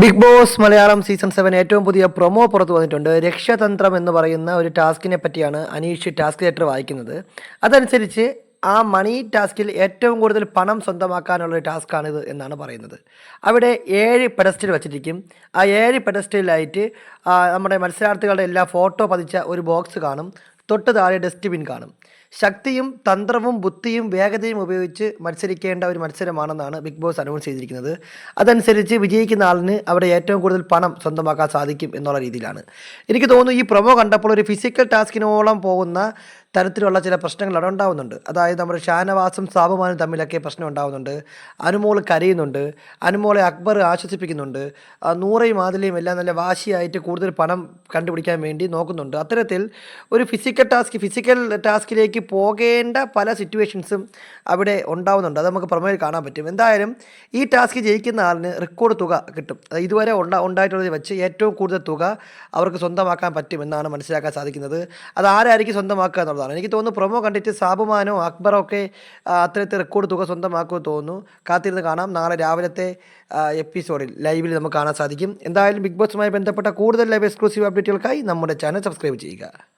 Big Boss Malayalam season seven ഏറ്റവും പുതിയ promo പുറത്തു വന്നിട്ടുണ്ട്. രക്ഷതന്ത്രം എന്ന് പറയുന്ന ഒരു ടാസ്കിനെ പറ്റിയാണ് അനീഷ് ടാസ്ക് ലെറ്റർ വായിക്കുന്നത്. അതനുസരിച്ച് ആ മണി ടാസ്കിൽ ഏറ്റവും കൂടുതൽ പണം സ്വന്തമാക്കാനുള്ള ഒരു ടാസ്ക്കാണിത് എന്നാണ് പറയുന്നത്. അവിടെ ഏഴ് പെഡസ്റ്റിൽ വച്ചിരിക്കും. ആ ഏഴ് പെഡസ്റ്റിലായിട്ട് നമ്മുടെ മത്സരാർത്ഥികളുടെ എല്ലാ ഫോട്ടോ പതിച്ച ഒരു ബോക്സ് കാണും. തൊട്ട് താഴെ ഡസ്റ്റ്ബിൻ കാണും. ശക്തിയും തന്ത്രവും ബുദ്ധിയും വേഗതയും ഉപയോഗിച്ച് മത്സരിക്കേണ്ട ഒരു മത്സരമാണെന്നാണ് ബിഗ് ബോസ് അനൗൺസ് ചെയ്തിരിക്കുന്നത്. അതനുസരിച്ച് വിജയിക്കുന്ന ആളിന് അവിടെ ഏറ്റവും കൂടുതൽ പണം സ്വന്തമാക്കാൻ സാധിക്കും എന്നുള്ള രീതിയിലാണ്. എനിക്ക് തോന്നുന്നു ഈ പ്രൊമോ കണ്ടപ്പോൾ ഒരു ഫിസിക്കൽ ടാസ്കിനോളം പോകുന്ന തരത്തിലുള്ള ചില പ്രശ്നങ്ങൾ അവിടെ ഉണ്ടാകുന്നുണ്ട് അതായത് നമ്മുടെ ഷാനവാസും സാബുമാനും തമ്മിലൊക്കെ പ്രശ്നം ഉണ്ടാകുന്നുണ്ട് അനുമോൾ കരയുന്നുണ്ട്. അനുമോളെ അക്ബർ ആശ്വസിപ്പിക്കുന്നുണ്ട്. നൂറയും ആദിലയും എല്ലാം നല്ല വാശിയായിട്ട് കൂടുതൽ പണം കണ്ടുപിടിക്കാൻ വേണ്ടി നോക്കുന്നുണ്ട്. അത്തരത്തിൽ ഒരു ഫിസിക്കൽ ടാസ്ക് ഫിസിക്കൽ ടാസ്കിലേക്ക് പോകേണ്ട പല സിറ്റുവേഷൻസും അവിടെ ഉണ്ടാവുന്നുണ്ട്. അത് നമുക്ക് പ്രമേയിൽ കാണാൻ പറ്റും. എന്തായാലും ഈ ടാസ്ക് ജയിക്കുന്ന ആളിന് റെക്കോർഡ് തുക കിട്ടും. ഇതുവരെ ഉണ്ടാ ഉണ്ടായിട്ടുള്ളത് വെച്ച് ഏറ്റവും കൂടുതൽ തുക അവർക്ക് സ്വന്തമാക്കാൻ പറ്റും എന്നാണ് മനസ്സിലാക്കാൻ സാധിക്കുന്നത്. അത് ആരായിരിക്കും സ്വന്തമാക്കുക എന്നുള്ളതാണ്. എനിക്ക് തോന്നുന്നു പ്രൊമോ കണ്ടിട്ട് സാബുമാനോ അക്ബറോ ഒക്കെ ആ, അത്തരത്തിൽ റെക്കോർഡ് തുക സ്വന്തമാക്കുമെന്ന് തോന്നുന്നു. കാത്തിരുന്ന് കാണാം. നാളെ രാവിലത്തെ എപ്പിസോഡിൽ ലൈവിൽ നമുക്ക് കാണാൻ സാധിക്കും. എന്തായാലും ബിഗ് ബോസുമായി ബന്ധപ്പെട്ട കൂടുതൽ ലൈവ് എക്സ്ക്ലൂസീവ് അപ്ഡേറ്റുകൾക്കായി നമ്മുടെ ചാനൽ സബ്സ്ക്രൈബ് ചെയ്യുക.